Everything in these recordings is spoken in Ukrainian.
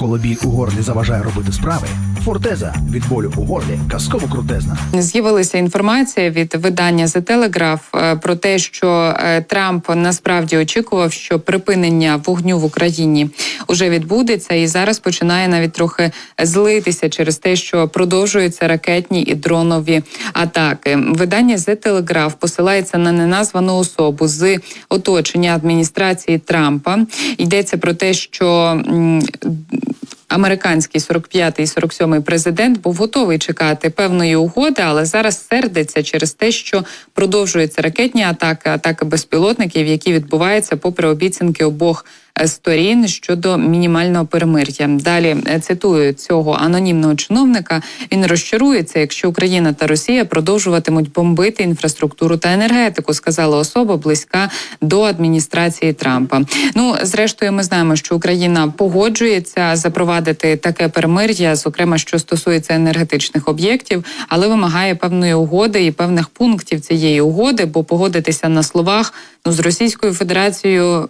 Коли біль у горлі заважає робити справи, фортеза від болю у горлі казково крутезна. З'явилася інформація від видання The Telegraph е, про те, що е, Трамп насправді очікував, що припинення вогню в Україні вже відбудеться, і зараз починає навіть трохи злитися через те, що продовжуються ракетні і дронові атаки. Видання The Telegraph посилається на неназвану особу з оточення адміністрації Трампа. Йдеться про те, що Американський 45-й і 47-й президент був готовий чекати певної угоди, але зараз сердиться через те, що продовжуються ракетні атаки, атаки безпілотників, які відбуваються попри обіцянки обох сторін щодо мінімального перемир'я. Далі е, цитую цього анонімного чиновника. Він розчарується, якщо Україна та Росія продовжуватимуть бомбити інфраструктуру та енергетику, сказала особа близька до адміністрації Трампа. Ну зрештою, ми знаємо, що Україна погоджується запровадити таке перемир'я, зокрема що стосується енергетичних об'єктів, але вимагає певної угоди і певних пунктів цієї угоди, бо погодитися на словах ну з Російською Федерацією.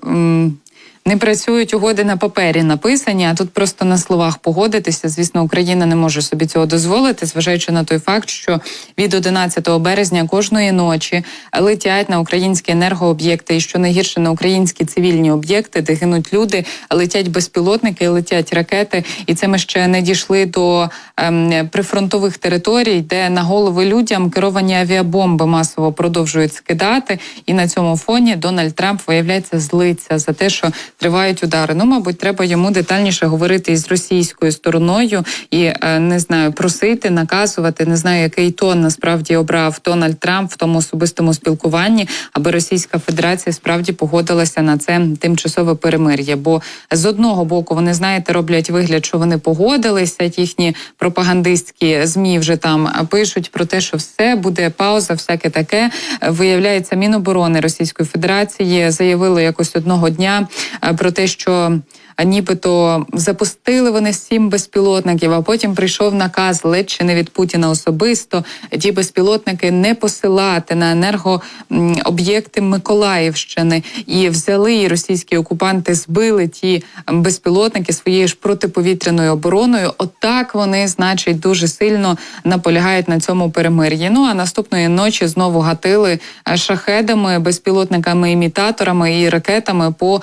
Не працюють угоди на папері написані, а тут просто на словах погодитися. Звісно, Україна не може собі цього дозволити, зважаючи на той факт, що від 11 березня кожної ночі летять на українські енергооб'єкти, і що найгірше на українські цивільні об'єкти, де гинуть люди, летять безпілотники, летять ракети. І це ми ще не дійшли до ем, прифронтових територій, де на голови людям керовані авіабомби масово продовжують скидати. І на цьому фоні Дональд Трамп виявляється злиться за те, що тривають удари. Ну, мабуть, треба йому детальніше говорити із російською стороною і е, не знаю, просити, наказувати. Не знаю, який тон насправді обрав Дональд Трамп в тому особистому спілкуванні, аби Російська Федерація справді погодилася на це тимчасове перемир'я. Бо з одного боку вони знаєте роблять вигляд, що вони погодилися. Їхні пропагандистські змі вже там пишуть про те, що все буде пауза, всяке таке. Виявляється, Міноборони Російської Федерації заявило якось одного дня е, про те, що нібито запустили вони сім безпілотників, а потім прийшов наказ ледь чи не від Путіна особисто ті безпілотники не посилати на енергооб'єкти Миколаївщини. І взяли і російські окупанти, збили ті безпілотники своєю ж протиповітряною обороною. Отак вони, значить, дуже сильно наполягають на цьому перемир'ї. Ну а наступної ночі знову гатили е, шахедами, безпілотниками, імітаторами і ракетами по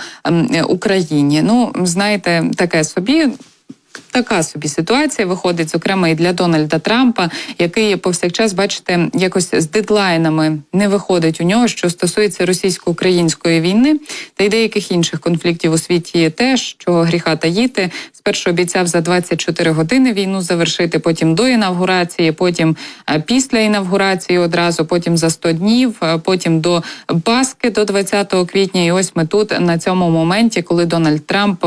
Україні. Ну знаєте, таке собі. Така собі ситуація виходить, зокрема і для Дональда Трампа, який повсякчас, бачите, якось з дедлайнами не виходить у нього, що стосується російсько-української війни та й деяких інших конфліктів у світі, теж що гріха таїти. Спершу обіцяв за 24 години війну завершити, потім до інавгурації, потім е, після інавгурації одразу, потім за 100 днів, е, потім до Паски до 20 квітня. І ось ми тут на цьому моменті, коли Дональд Трамп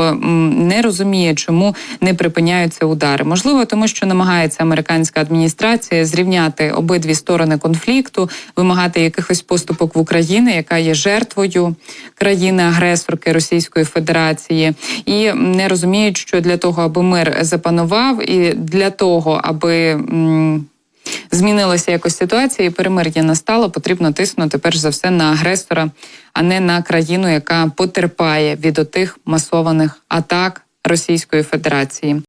не розуміє, чому не припиняються удари. Можливо, тому що намагається американська адміністрація зрівняти обидві сторони конфлікту, вимагати якихось поступок в Україні, яка є жертвою країни-агресорки Російської Федерації, і не розуміють, що для того, аби мир запанував, і для того, аби. Змінилася якось ситуація, і перемир'я настало. Потрібно тиснути перш за все на агресора, а не на країну, яка потерпає від отих масованих атак Російської Федерації.